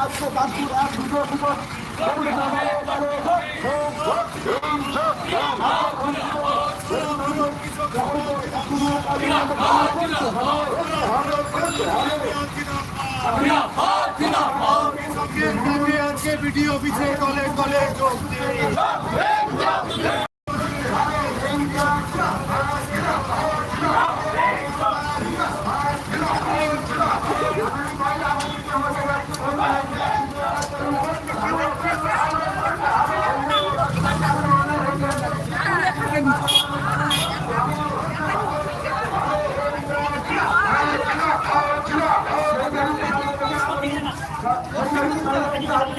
আজকে কাশ্মীর এক দুটো দুটো আজকে বিডিও অফিসে কলে কলে যোগ দিন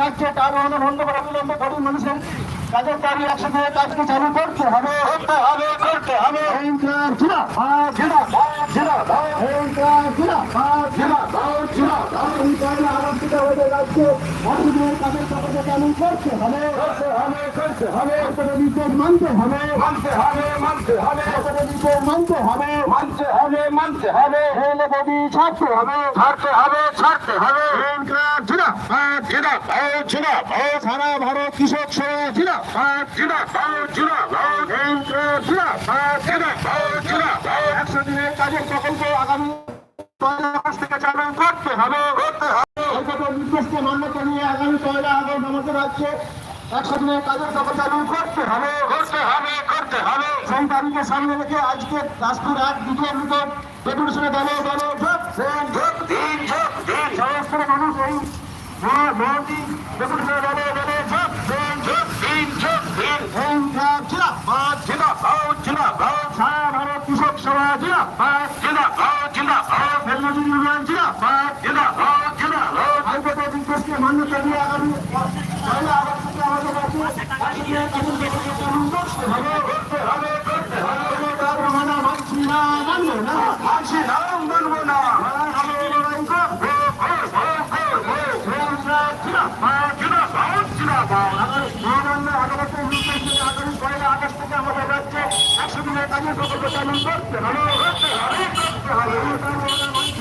রাজ্যে তার বন্ধ করা বিলম্ব গরিব মানুষের কাজের দাবি একসাথে কাজকে চালু করতে হবে। করতে হবে করতে হবে। কাজকে চালু করতে হবে করতে হবে করতে হবে এতটা নির্দেশ মানতে হবে। মানতে হবে মানতে হবে। এতটা নির্দেশ মানতে হবে মানতে হবে। রেল বডি ছাড়তে হবে। ছাড়তে হবে ছাড়তে হবে। সারা ভারত কৃষক একশো দিনের কাজের প্রকল্প আগামী আগস্ট থেকে চালু করতে হবে। করতে হবে। নির্দিষ্ট মান্যতা নিয়ে আগামী পয়লা আগস্ট আমাদের রাজ্যে একশো দিনের কাজের প্রকল্প চালু করতে হবে। করতে হবে হবে সেই তারিখে সামনে রেখে আজকে রাষ্ট্র এক দ্বিতীয় মৃত ডেপুটেশনে দলে দলে সমস্ত মানুষ এই মহামন্ত্রী ডেপুটেশনে দলে দলে কৃষক সভা ছিল পাঁচ ছিল হাইকোর্টের নির্দেশকে মান্যতা দিয়ে আগামী আমাদের রাজ্যে রাষ্ট্রীয় চালু করতে হবে করতে হবে করতে হবে মানছি না মানবো না মানছি না মানবো না লড়াই হবে লড়াই করব আগামী পয়লা আগস্ট থেকে আমাদের রাজ্যে একশো দিনের কাজের প্রকল্প চালু করতে হবে করতে হবে করতে হবে মানছি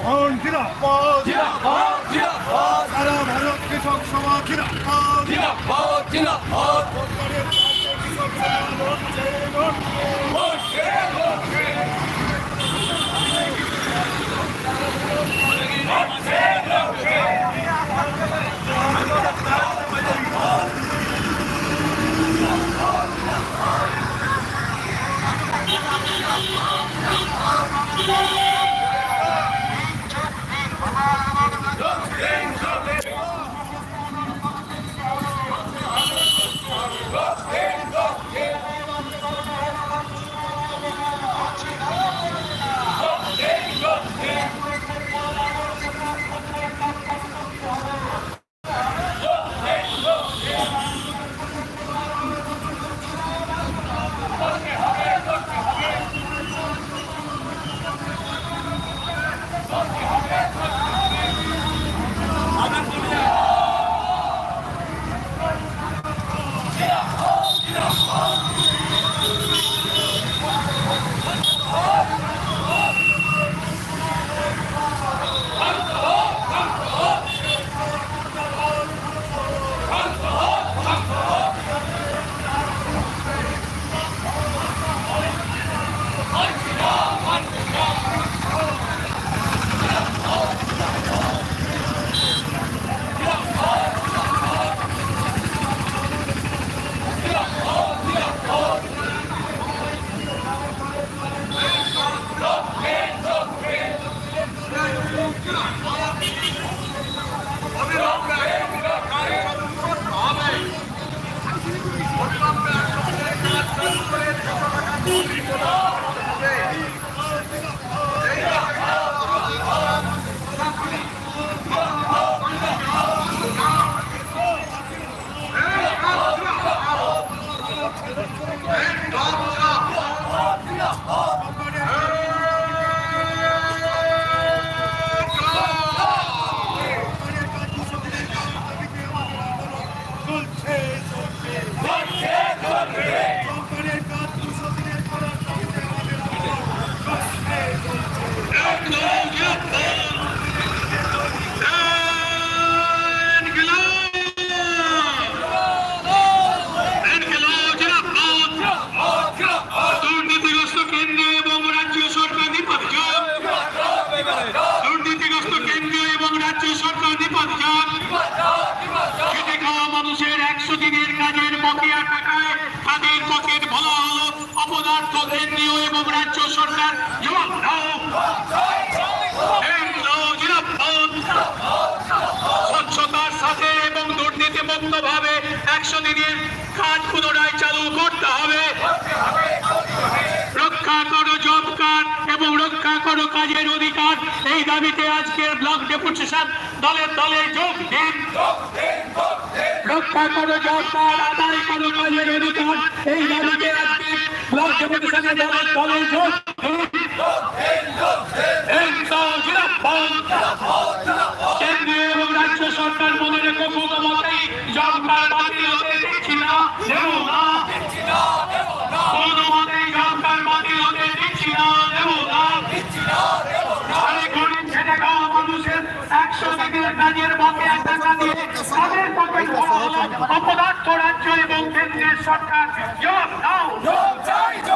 না মানছি না মানছি না মানবে না সারা ভারত কৃষক সভা রাজ্যে কৃষক সভা অপদার্থ কেন্দ্রীয় এবং রাজ্য সরকার। স্বচ্ছতার সাথে এবং দুর্নীতিমুক্ত ভাবে একশো দিনের কাজ পুনরায় চালু করতে হবে। রক্ষা করো জব কার্ড এবং রক্ষা করো কাজের অধিকার। এই দাবিতে আজকের ব্লক ডেপুটেশন দলের দলে যোগ দিন। রক্ষা করো জব কার্ড, আদায় করো কাজের অধিকার। এই দাবিতে আজকে ব্লক ডেপুটেশনের দলের দলে যোগ দিনের কাজের বকেয়া টাকা দিয়ে তাদের পকেট অপদার্থ রাজ্য এবং কেন্দ্রের সরকার। জবাব দাও।